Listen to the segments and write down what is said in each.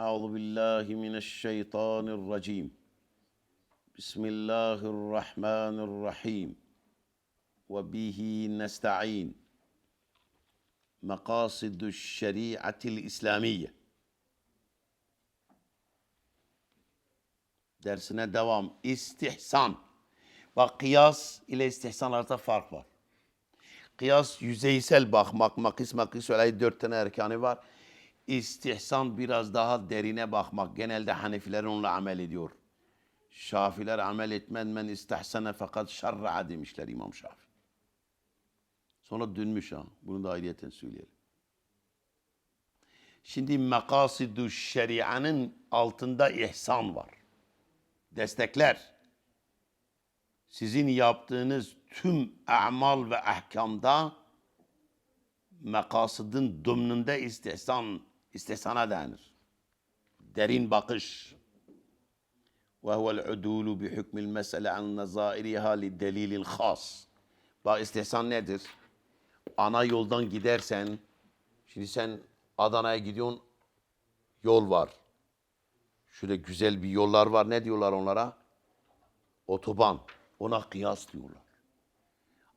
أعوذ بالله من الشيطان الرجيم بسم الله الرحمن الرحيم وبه نستعين مقاصد الشريعة الإسلامية dersine devam. İstihsan. Bak kıyas ile istihsan arasında fark var. Kıyas yüzeysel bakmak, makis makis öyle dört tane erkanı var. İstihsan biraz daha derine bakmak. Genelde Hanefiler onunla amel ediyor. Şafiler amel etmen men istihsane fakat şerra demişler İmam Şafi. Sonra dönmüş ha. Bunu da ayrıyeten söyleyelim. Şimdi makasidu şerianın altında ihsan var. Destekler. Sizin yaptığınız tüm amal ve ahkamda makasıdın dümnünde istihsan, istihsana denir. Derin bakış. وهو العدول بحكم المسألة عن نظائرها للدليل الخاص. Bak istihsan nedir? Ana yoldan gidersen, şimdi sen Adana'ya gidiyorsun, yol var. Şöyle güzel bir yollar var. Ne diyorlar onlara? Otoban. Ona kıyas diyorlar.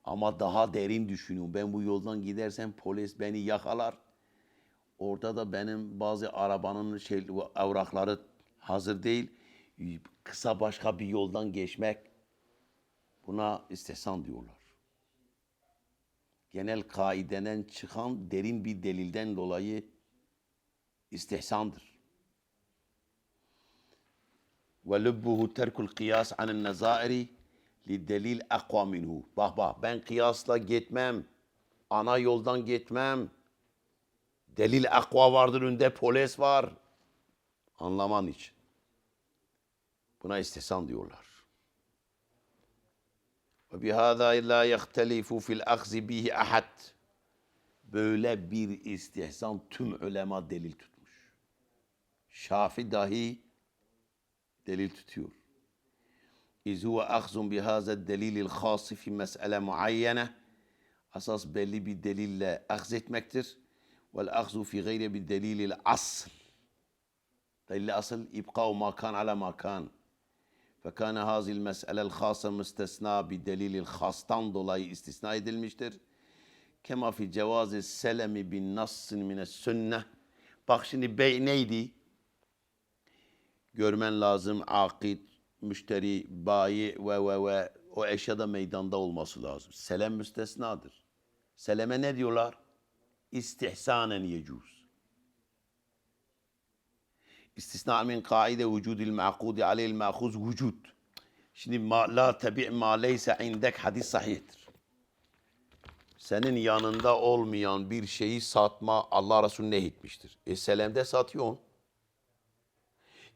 Ama daha derin düşünüyorum. Ben bu yoldan gidersem polis beni yakalar. Orada da benim bazı arabanın şey, evrakları hazır değil. Kısa başka bir yoldan geçmek buna istihsan diyorlar. Genel kaideden çıkan derin bir delilden dolayı istihsandır. Ve lübbuhu terkul kıyas anil nezairi li delil akva minhu. Bak bak ben kıyasla gitmem. Ana yoldan gitmem. Delil akva vardır önünde polis var. Anlaman için. Buna istihsan diyorlar. Ve bihâzâ illâ yehtelifu fil akzi bihi ahad. Böyle bir istihsan tüm ulema delil tutmuş. Şafi dahi delil tutuyor. İz huve ahzun bihâze delilil khâsi fi mes'ele muayyene. Asas belli bir delille ahz etmektir. Vel ahzu fi gayri bil delilil asl. Delil asıl ibqa'u ma kan ala ma kan. Fekâne hazil mes'elel khâsa müstesna bi delilil khastan dolayı istisna edilmiştir. Kema fi cevazi selemi bin nassin mine sünne. Bak şimdi bey neydi? Görmen lazım akit, müşteri, bayi ve ve ve o eşyada meydanda olması lazım. Selem müstesnadır. Seleme ne diyorlar? İstihsanen yecuz. İstisna min kaide vücudil ma'kudi aleyhil ma'kuz vücud. Şimdi ma, la tabi' ma leyse indek hadis sahihtir. Senin yanında olmayan bir şeyi satma Allah Resulü nehyetmiştir. E selemde satıyorsun.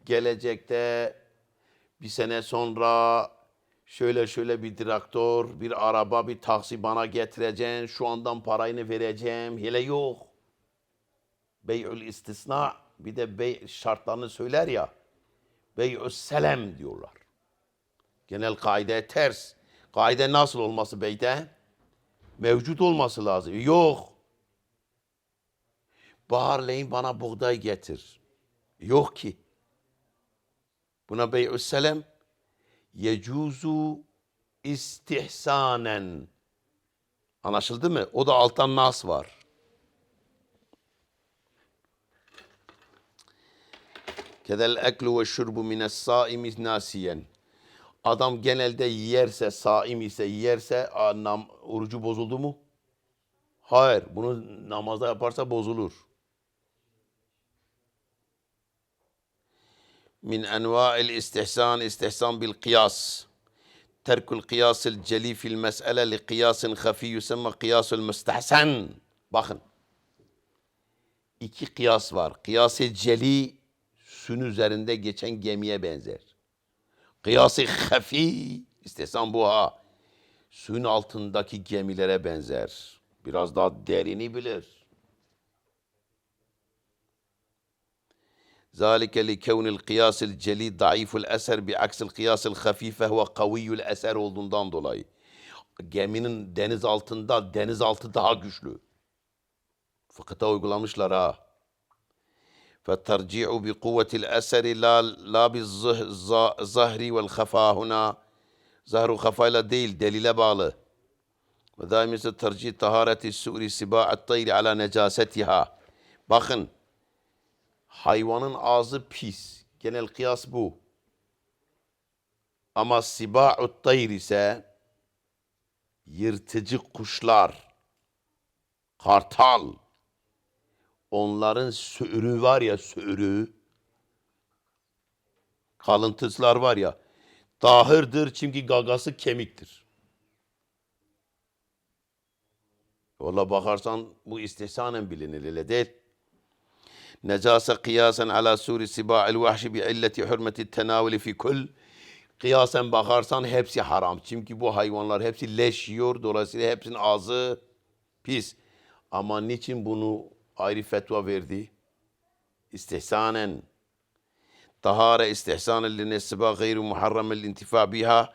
Gelecekte bir sene sonra şöyle şöyle bir traktör, bir araba, bir taksi bana getireceksin. Şu andan parayını vereceğim. Hele yok. Bey'ül istisna bir de bey şartlarını söyler ya. Bey'ü selem diyorlar. Genel kaide ters. Kaide nasıl olması beyde? Mevcut olması lazım. Yok. Baharleyin bana buğday getir. Yok ki. Buna bey'ü selem yecuzu istihsanen. Anlaşıldı mı? O da alttan nas var. Kedel eklu ve şurbu mines saimi nasiyen. Adam genelde yerse, saim ise yerse nam, orucu bozuldu mu? Hayır. Bunu namazda yaparsa bozulur. Min enva'il istihsan, istihsan bil kıyas. Terkul kıyasıl celi fil mes'ele li kıyasın hafi yusemma kıyasül müstehsen. Bakın. İki kıyas var. Kıyas-ı celi suyun üzerinde geçen gemiye benzer. Kıyası hafi, istesem bu ha, suyun altındaki gemilere benzer. Biraz daha derini bilir. ذلك لكون القياس الجليد ضعيف الأثر بعكس القياس الخفيف فهو قوي الأثر olduğundan dolayı. Geminin deniz altında denizaltı daha güçlü. Fıkıhta uygulamışlar ha. فالترجيع بقوة الأثر لا لا بالظهر والخفاء هنا ظهر وخفاء لا ديل دليل باله وذا مثل طهارة السؤر سباع الطير على نجاستها بخن hayvanın ağzı pis. Genel kıyas bu. Ama siba'ut tayr ise yırtıcı kuşlar, kartal, onların sürü var ya sürü, kalıntıslar var ya, tahırdır çünkü gagası kemiktir. Valla bakarsan bu istihsanen bilinir öyle değil. Necase kıyasen ala suri siba'il vahşi bi illeti hürmeti tenavuli fi kul. Kıyasen bakarsan hepsi haram. Çünkü bu hayvanlar hepsi leş yiyor. Dolayısıyla hepsinin ağzı pis. Ama niçin bunu ayrı fetva verdi? İstihsanen. Tahare istihsanen linnesiba gayru muharramel intifa biha.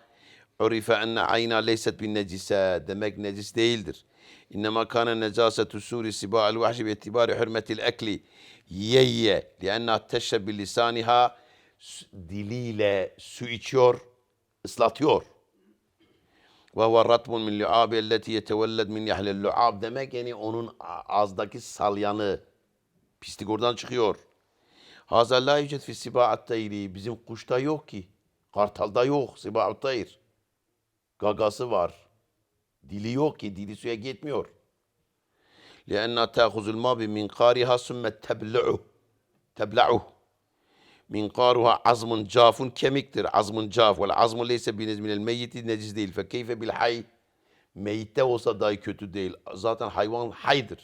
Urife enne ayna leyset bin necise. Demek necis değildir. İnnemâ kâne necâsetu sûri sibâ'el vahşi bi itibâri hürmetil ekli. Ye ye. Liennâ teşreb bi lisâniha diliyle su içiyor, ıslatıyor. Ve huve ratbun min lu'abi elleti yetevelled min yahlil demek yani onun ağızdaki salyanı pislik oradan çıkıyor. Haza la yücet fi siba'at tayri bizim kuşta yok ki. Kartalda yok siba'at tayr. Gagası var. dili yok ki dili suya gitmiyor. لأن تأخذ الماء بمنقارها ثم تبلعه. تبلعه. منقارها عظم جاف كمكتر. عظم جاف. والعظم ليس بنزم الميت نجس ديل. فكيف بالحي؟ ميت وصا داي كتو ديل ذات حيوان حيدر.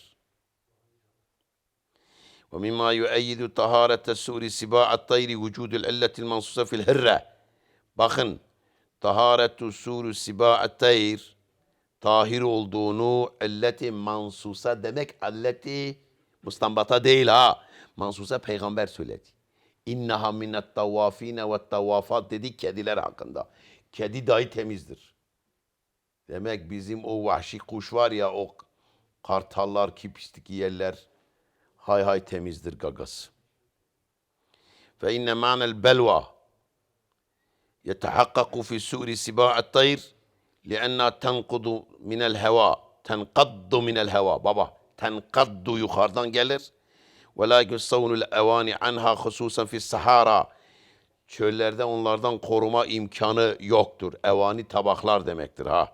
ومما يؤيد طهارة السور سباع الطير وجود العلة المنصوصة في الهرة. بخن. طهارة السور سباع الطير. Tahir olduğunu illeti mansusa demek illeti mustambata değil ha. Mansusa peygamber söyledi. İnneha minnet tavafine ve tavafat dedik kediler hakkında. Kedi dahi temizdir. Demek bizim o vahşi kuş var ya o kartallar, kipistik yerler hay hay temizdir gagası. Fe inne ma'nel belva yetehakkaku fi su'ri siba'at tayr li'enna tenkudu minel heva tenkaddu minel heva baba tenkaddu yukarıdan gelir وَلَاكِنْ صَوْنُ الْاَوَانِ عَنْهَا خُسُوسًا فِي Sahara. Çöllerde onlardan koruma imkanı yoktur. Evani tabaklar demektir ha.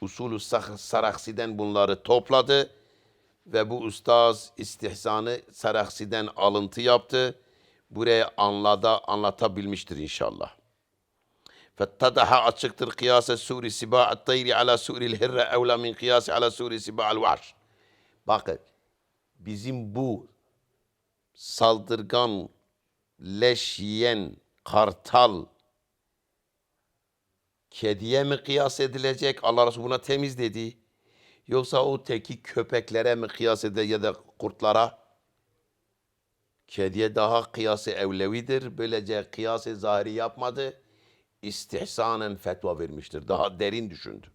Usulü Saraksi'den bunları topladı ve bu ustaz istihsanı Saraksi'den alıntı yaptı. Buraya anladı, anlatabilmiştir inşallah. Fettadaha açıktır kıyase suri siba'at tayri ala suri hirre evla min kıyasi ala suri siba'al vahş. Bakın bizim bu saldırgan, leş yiyen kartal kediye mi kıyas edilecek? Allah Resulü buna temiz dedi. Yoksa o teki köpeklere mi kıyas edilecek ya da kurtlara? Kediye daha kıyası evlevidir. Böylece kıyası zahiri yapmadı İstihsanen fetva vermiştir. Daha derin düşündü.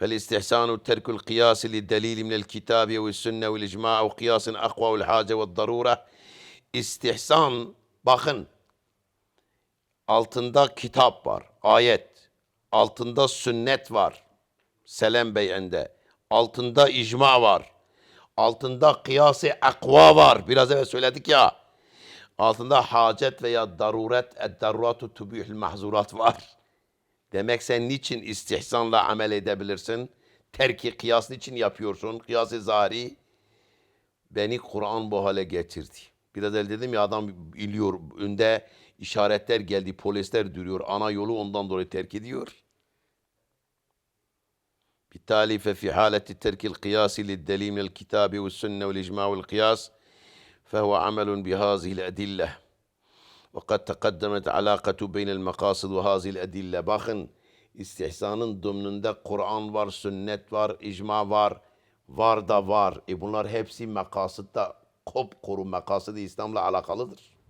فالاستحسان ترك القياس للدليل من الكتاب والسنة والإجماع أو قياس أقوى والحاجة والضرورة istihsan bakın altında kitap var, ayet. Altında sünnet var. Selam beyende. Altında icma var. Altında kıyası akva var. Biraz evvel söyledik ya. Altında hacet veya daruret, ed-daruratu tubihul mahzurat var. Demek sen niçin istihsanla amel edebilirsin? Terki kıyas niçin yapıyorsun? Kıyas-ı zahiri beni Kur'an bu hale getirdi. Biraz el dedim ya adam iliyor. Önde işaretler geldi. Polisler duruyor. Ana yolu ondan dolayı terk ediyor. بالتالي ففي حالة ترك القياس للدليل من الكتاب والسنة والإجماع والقياس فهو عمل بهذه الأدلة وقد تقدمت علاقة بين المقاصد وهذه الأدلة bakın istihsanın dümnünde Kur'an var, sünnet var, icma var, var da var. E bunlar hepsi makasıtta kopkuru makasıdı İslam'la alakalıdır.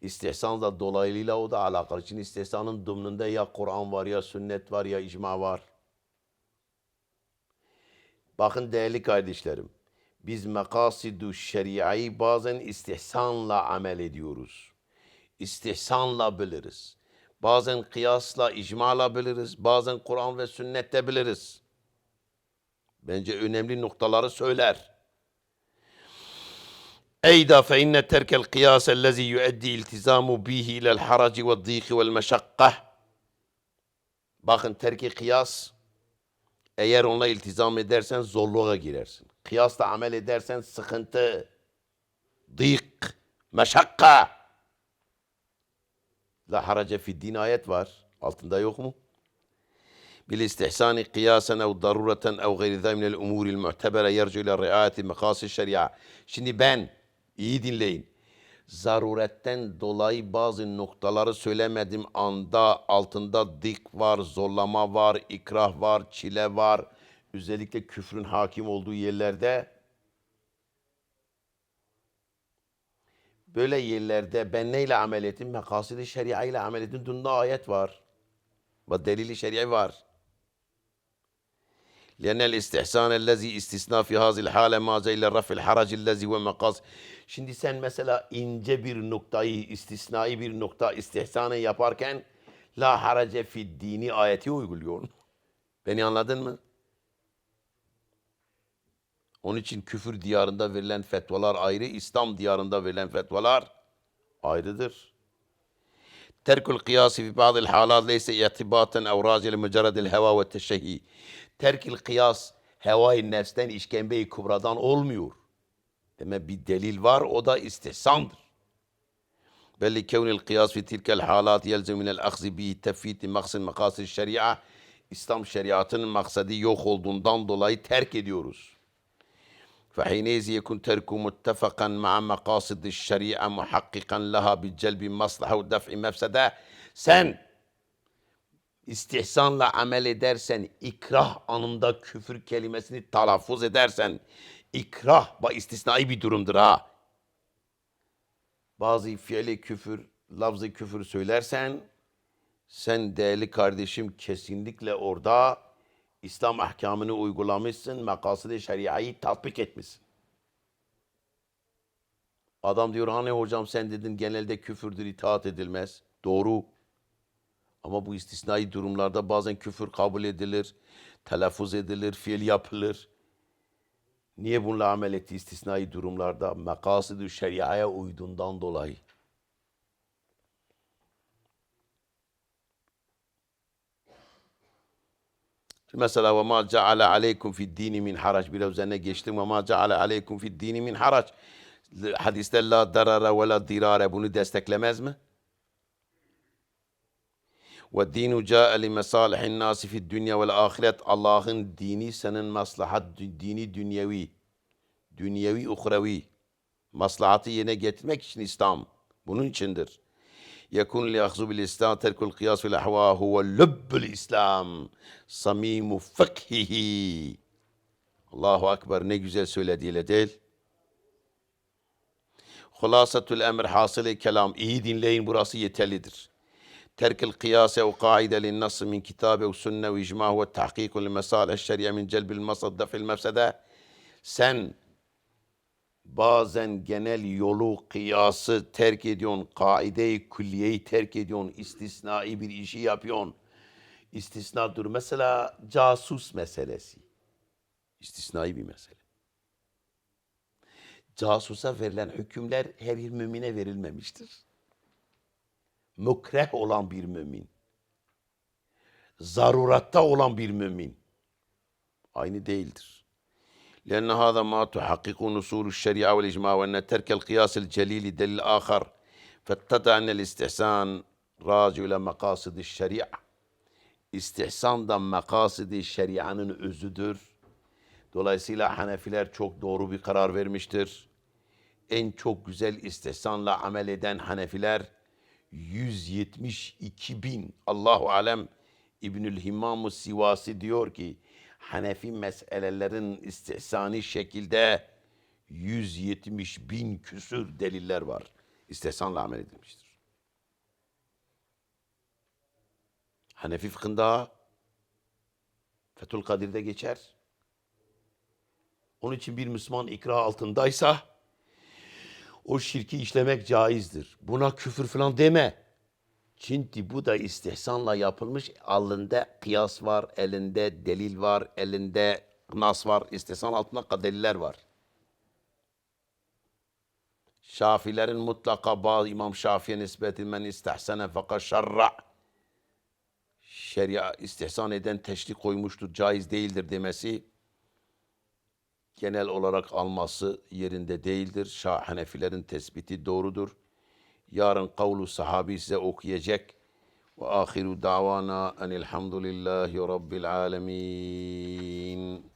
İstihsan da dolayıyla o da alakalı. Için istihsanın dümnünde ya Kur'an var, ya sünnet var, ya icma var. Bakın değerli kardeşlerim, Biz makasidu şeriayı bazen istihsanla amel ediyoruz. İstihsanla biliriz. Bazen kıyasla, icmala biliriz. Bazen Kur'an ve sünnette biliriz. Bence önemli noktaları söyler. Eyda fe inne terkel kıyas ellezî yüeddi iltizamu bihi ilel haraci ve dîki vel meşakkah. Bakın terki kıyas eğer onunla iltizam edersen zorluğa girersin. Kıyasla amel edersen sıkıntı, dik, meşakka. La harace fi din ayet var. Altında yok mu? Bil istihsani kıyasen ev darureten ev gayri minel umuril mu'tebere yercu ile riayeti mekâsi şeria. Şimdi ben, iyi dinleyin Zaruretten dolayı bazı noktaları söylemedim anda altında dik var, zorlama var, ikrah var, çile var. Özellikle küfrün hakim olduğu yerlerde böyle yerlerde ben neyle amel ettim? Mekasidi şeria ile amel ettim. Bunda ayet var. Ve delili şeria var. لأن الاستحسان الذي استثناء في هذه الحالة ما زي رفع الحرج الذي هو مقاصد Şimdi sen mesela ince bir noktayı, istisnai bir nokta istihsanı yaparken la harace fi dini ayeti uyguluyorsun. Beni anladın mı? Onun için küfür diyarında verilen fetvalar ayrı, İslam diyarında verilen fetvalar ayrıdır. Terkül kıyası fi bazı halat leyse itibaten ev racil mücerredil heva ve teşehhi. Terkil kıyas hevai nefsten işkembe-i kubradan olmuyor. Demek bir delil var o da istihsandır. Belli kevnil kıyas fi tilkel halat yelzem minel ahzi bi tefiti maksid makasid şeria. İslam şeriatının maksadı yok olduğundan dolayı terk ediyoruz. فحينئذ يكون تركه متفقا مع مقاصد الشريعة محققا لها بجلب مصلحة ودفع مفسدة sen istihsanla amel edersen, ikrah anında küfür kelimesini telaffuz edersen, ikrah bu istisnai bir durumdur ha. Bazı fiili küfür, lafzı küfür söylersen, sen değerli kardeşim kesinlikle orada İslam ahkamını uygulamışsın, makasıd-ı şeriayı tatbik etmişsin. Adam diyor hani hocam sen dedin genelde küfürdür itaat edilmez. Doğru. Ama bu istisnai durumlarda bazen küfür kabul edilir, telaffuz edilir, fiil yapılır. Niye bununla amel etti istisnai durumlarda? Makasıd-ı şeriaya uyduğundan dolayı. Mesela ve ma ceale aleykum fid dini min harac. Biraz üzerine geçtim. Ve ma ceale aleykum fid dini min harac. Hadiste la darara ve la dirare. Bunu desteklemez mi? Ve dinu ca'e li mesalihin nasi fid dünya vel ahiret. Allah'ın dini senin maslahat dini dünyevi. Dünyevi uhrevi. Maslahatı yerine getirmek için İslam. Bunun içindir. Yekun li ahzu bil İslam terkul kıyas fil ahva huve lübbül İslam. Samimu fıkhihi. Allahu Ekber ne güzel söylediğiyle değil. Hulasatul emir hasılı kelam. İyi dinleyin burası yeterlidir. Kaide lin nas min kitabe ve sünne ve icma ve tahkik ve mesalih şeriye min celbil masad dafil mefsede. Sen bazen genel yolu, kıyası terk ediyorsun, kaide-i külliyeyi terk ediyorsun, istisnai bir işi yapıyorsun. İstisnadır. Mesela casus meselesi. İstisnai bir mesele. Casusa verilen hükümler her bir mümine verilmemiştir Mükreh olan bir mümin. Zaruratta olan bir mümin. Aynı değildir. لأن هذا ما تحقق نصول الشريعة والإجماع وأن ترك القياس الجليل دليل آخر فاتدى أن الاستحسان راجع إلى مقاصد الشريعة İstihsan da makasidi şerianın özüdür. Dolayısıyla Hanefiler çok doğru bir karar vermiştir. En çok güzel istihsanla amel eden Hanefiler 172 bin. Allahu alem İbnül Himam-ı Sivasi diyor ki Hanefi meselelerin istihsani şekilde 170 bin küsür deliller var. İstihsanla amel edilmiştir. Hanefi fıkhında Fethül Kadir'de geçer. Onun için bir Müslüman ikra altındaysa o şirki işlemek caizdir. Buna küfür falan deme. Çünkü bu da istihsanla yapılmış. Alında kıyas var, elinde delil var, elinde nas var. İstihsan altında deliller var. Şafilerin mutlaka bazı İmam Şafii'ye nispeti men istihsene fakat şerra. Şeria istihsan eden teşrik koymuştur, caiz değildir demesi genel olarak alması yerinde değildir. Şah Hanefilerin tespiti doğrudur. Yarın kavlu sahabi size okuyacak. Ve ahiru davana enilhamdülillahi rabbil alemin.